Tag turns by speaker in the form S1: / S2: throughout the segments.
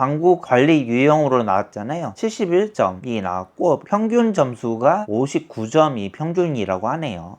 S1: 방구 관리 유형으로 나왔잖아요. 71점이 나왔고 평균 점수가 59점이 평균이라고 하네요.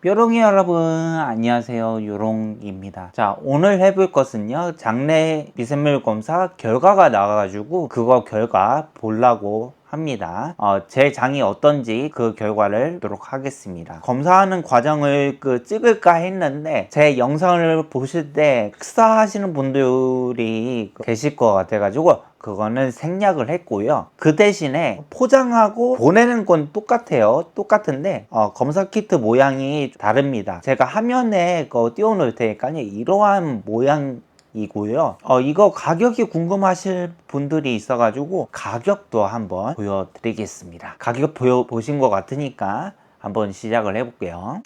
S1: 뾰롱이 여러분 안녕하세요 요롱입니다 자 오늘 해볼 것은요 장내 미생물 검사 결과가 나와가지고 그거 결과 보려고 합니다 어, 제 장이 어떤지 그 결과를 보도록 하겠습니다 검사하는 과정을 그 찍을까 했는데 제 영상을 보실 때 식사하시는 분들이 계실 것 같아가지고 그거는 생략을 했고요. 그 대신에 포장하고 보내는 건 똑같아요. 똑같은데 어, 검사 키트 모양이 다릅니다. 제가 화면에 그 띄워놓을 테니까요. 이러한 모양 이고요. 어, 이거 가격이 궁금하실 분들이 있어가지고 가격도 한번 보여드리겠습니다. 가격 보여 보신 것 같으니까 한번 시작을 해볼게요.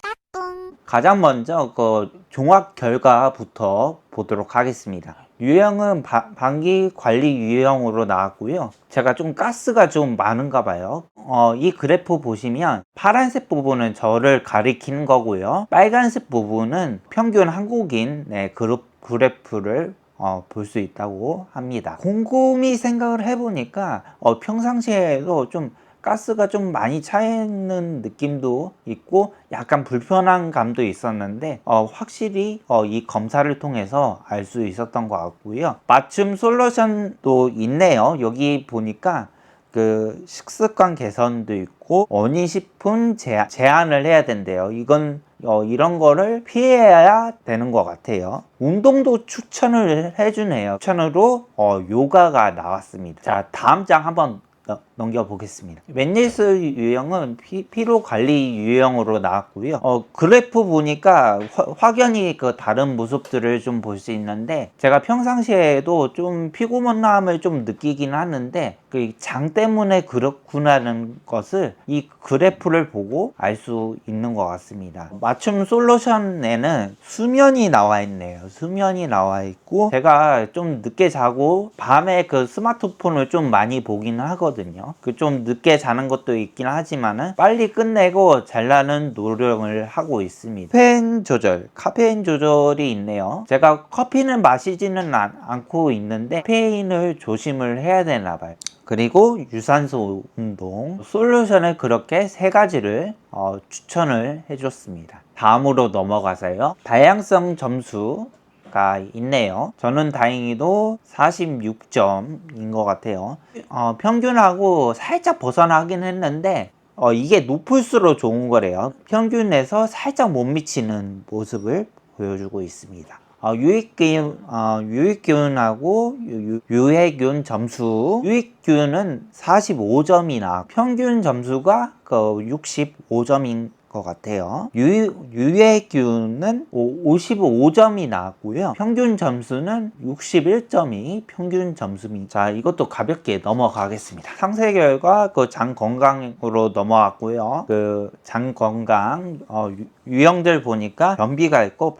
S1: 가장 먼저 그 종합 결과부터 보도록 하겠습니다. 유형은 바- 방기 관리 유형으로 나왔고요. 제가 좀 가스가 좀 많은가 봐요. 어, 이 그래프 보시면 파란색 부분은 저를 가리키는 거고요. 빨간색 부분은 평균 한국인 네, 그룹 그래프를 어, 볼 수 있다고 합니다. 곰곰이 생각을 해보니까 어, 평상시에도 좀 가스가 좀 많이 차 있는 느낌도 있고 약간 불편한 감도 있었는데 어, 확실히 어, 이 검사를 통해서 알 수 있었던 것 같고요. 맞춤 솔루션도 있네요. 여기 보니까 그 식습관 개선도 있고 원인식품 제한, 제한을 해야 된대요. 이건 어, 이런 거를 피해야 되는 것 같아요. 운동도 추천을 해주네요. 추천으로 어, 요가가 나왔습니다. 자, 다음 장 한번 너- 넘겨보겠습니다. 웬니스 유형은 피, 피로 관리 유형으로 나왔고요. 어, 그래프 보니까 화- 확연히 그 다른 모습들을 좀 볼 수 있는데 제가 평상시에도 좀 피곤함을 좀 느끼긴 하는데 그 장 때문에 그렇구나는 것을 이 그래프를 보고 알 수 있는 것 같습니다. 맞춤 솔루션에는 수면이 나와 있네요. 수면이 나와 있고 제가 좀 늦게 자고 밤에 그 스마트폰을 좀 많이 보긴 하거든요. 그 좀 늦게 자는 것도 있긴 하지만은 빨리 끝내고 잘라는 노력을 하고 있습니다. 카페인 조절, 카페인 조절이 있네요. 제가 커피는 마시지는 않, 않고 있는데 카페인을 조심을 해야 되나 봐요. 그리고 유산소 운동 솔루션을 그렇게 세 가지를 어, 추천을 해줬습니다. 다음으로 넘어가서요. 다양성 점수가 있네요. 저는 다행히도 46점인 것 같아요. 어, 평균하고 살짝 벗어나긴 했는데 어, 이게 높을수록 좋은 거래요. 평균에서 살짝 못 미치는 모습을 보여주고 있습니다. 어, 유익균, 어, 유익균하고 유, 유 해균 점수. 유익균은 45점이나 평균 점수가 그 65점인 것 같아요. 유, 유해균은 55점이 나왔고요. 평균 점수는 61점이 평균 점수입니다. 자, 이것도 가볍게 넘어가겠습니다. 상세 결과 그 장 건강으로 넘어왔고요. 그 장 건강 어, 유- 유형들 보니까 변비가 있고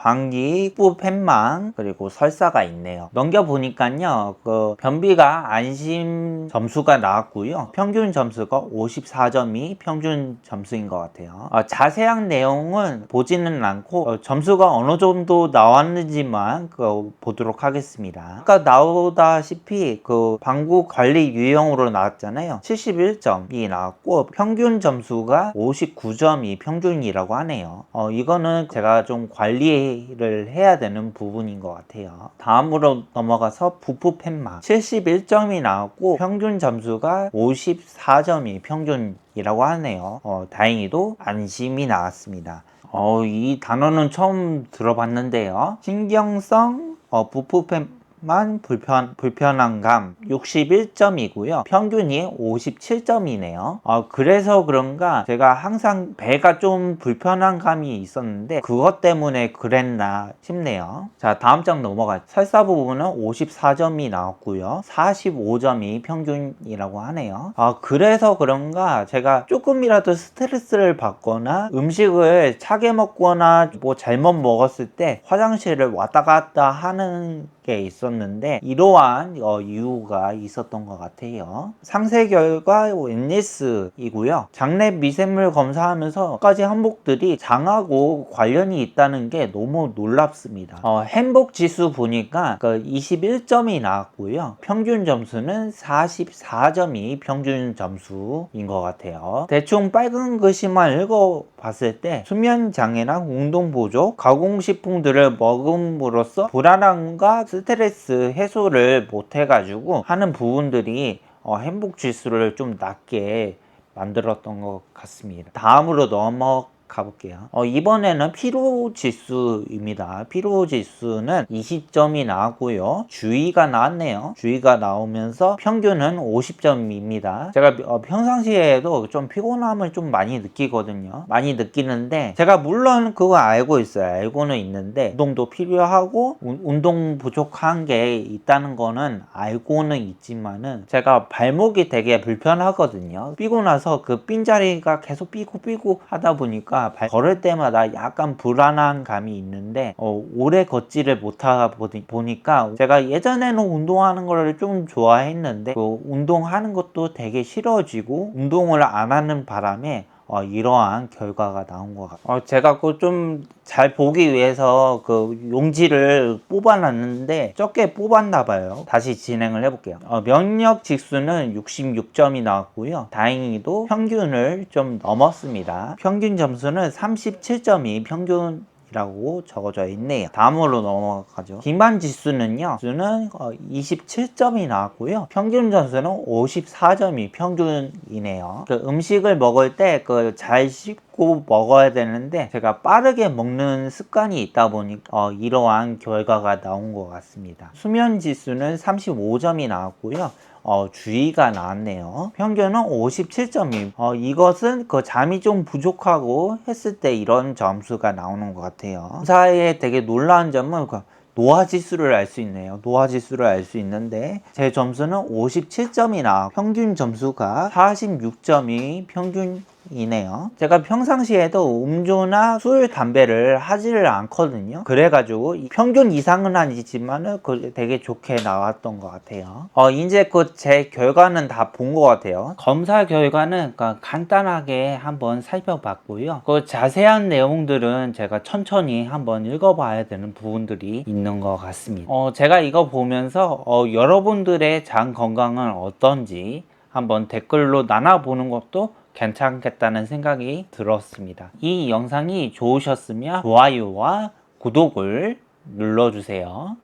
S1: 부 팬망 그리고 설사가 있네요. 넘겨 보니까요. 그 변비가 안심 점수가 나왔고요. 평균 점수가 54점이 평균 점수인 것 같아요. 어, 자 세한 내용은 보지는 않고 어, 점수가 어느 정도 나왔는지만 그 보도록 하겠습니다. 아까 나오다시피 그 방구 관리 유형으로 나왔잖아요. 71점이 나왔고 평균 점수가 59점이 평균이라고 하네요. 어, 이거는 제가 좀 관리를 해야 되는 부분인 것 같아요. 다음으로 넘어가서 부프 펜마 71점이 나왔고 평균 점수가 54점이 평균 이라고 하네요. 어, 다행히도 안심이 나왔습니다. 어, 이 단어는 처음 들어봤는데요. 신경성 어, 부푸펜 만 불편, 불편한 감 61점이고요. 평균이 57점이네요. 어, 그래서 그런가 제가 항상 배가 좀 불편한 감이 있었는데 그것 때문에 그랬나 싶네요. 자, 다음 장 넘어가. 설사 부분은 54점이 나왔고요. 45점이 평균이라고 하네요. 아, 그래서 그런가 제가 조금이라도 스트레스를 받거나 음식을 차게 먹거나 뭐 잘못 먹었을 때 화장실을 왔다 갔다 하는 게 있었, 있었는데 이러한 어, 이유가 있었던 것 같아요. 상세 결과 NS이고요. 장내 미생물 검사하면서 까지 항목들이 장하고 관련이 있다는 게 너무 놀랍습니다. 어, 행복 지수 보니까 그 21점이 나왔고요. 평균 점수는 44점이 평균 점수인 것 같아요. 대충 빨간 글씨만 읽어봤을 때 수면 장애랑 운동 보조, 가공식품들을 먹음으로써 불안함과 스트레스 해소를 못 해가지고 하는 부분들이 어, 행복 지수를 좀 낮게 만들었던 것 같습니다. 다음으로 넘어 가 볼게요. 어, 이번에는 피로 지수입니다. 피로 지수는 20점이 나왔고요. 주의가 나왔네요. 주의가 나오면서 평균은 50점입니다. 제가 어, 평상시에도 좀 피곤함을 좀 많이 느끼거든요. 많이 느끼는데 제가 물론 그거 알고 있어요. 알고는 있는데 운동도 필요하고 운- 운동 부족한 게 있다는 거는 알고는 있지만은 제가 발목이 되게 불편하거든요. 삐고 나서 그 삔자리가 계속 삐고 삐고 하다 보니까 발- 걸을 때마다 약간 불안한 감이 있는데 어, 오래 걷지를 못하다 보니- 보니까 제가 예전에는 운동하는 거를 좀 좋아했는데 그 운동하는 것도 되게 싫어지고 운동을 안 하는 바람에 어, 이러한 결과가 나온 것 같아요. 어, 제가 그 좀 잘 보기 위해서 그 용지를 뽑아놨는데 적게 뽑았나 봐요. 다시 진행을 해볼게요. 어, 면역 지수는 66점이 나왔고요. 다행히도 평균을 좀 넘었습니다. 평균 점수는 37점이 평균 이라고 적어져 있네요. 다음으로 넘어가죠. 비만 지수는요. 지수는 27점이 나왔고요. 평균 점수는 54점이 평균이네요. 그 음식을 먹을 때 그 잘 씹고 먹어야 되는데 제가 빠르게 먹는 습관이 있다 보니 어, 이러한 결과가 나온 것 같습니다. 수면 지수는 35점이 나왔고요. 어, 주의가 나왔네요. 평균은 57점이. 어, 이것은 그 잠이 좀 부족하고 했을 때 이런 점수가 나오는 것 같아요. 사이에 되게 놀라운 점은 그 노화 지수를 알 수 있네요. 노화 지수를 알 수 있는데 제 점수는 57점이 나. 평균 점수가 46점이 평균 이네요. 제가 평상시에도 음주나 술, 담배를 하지를 않거든요. 그래가지고 이 평균 이상은 아니지만은 그 되게 좋게 나왔던 것 같아요. 어, 이제 그 제 결과는 다 본 것 같아요. 검사 결과는 그러니까 간단하게 한번 살펴봤고요. 그 자세한 내용들은 제가 천천히 한번 읽어봐야 되는 부분들이 있는 것 같습니다. 어, 제가 이거 보면서 어, 여러분들의 장 건강은 어떤지 한번 댓글로 나눠보는 것도 괜찮겠다는 생각이 들었습니다. 이 영상이 좋으셨으면 좋아요와 구독을 눌러주세요.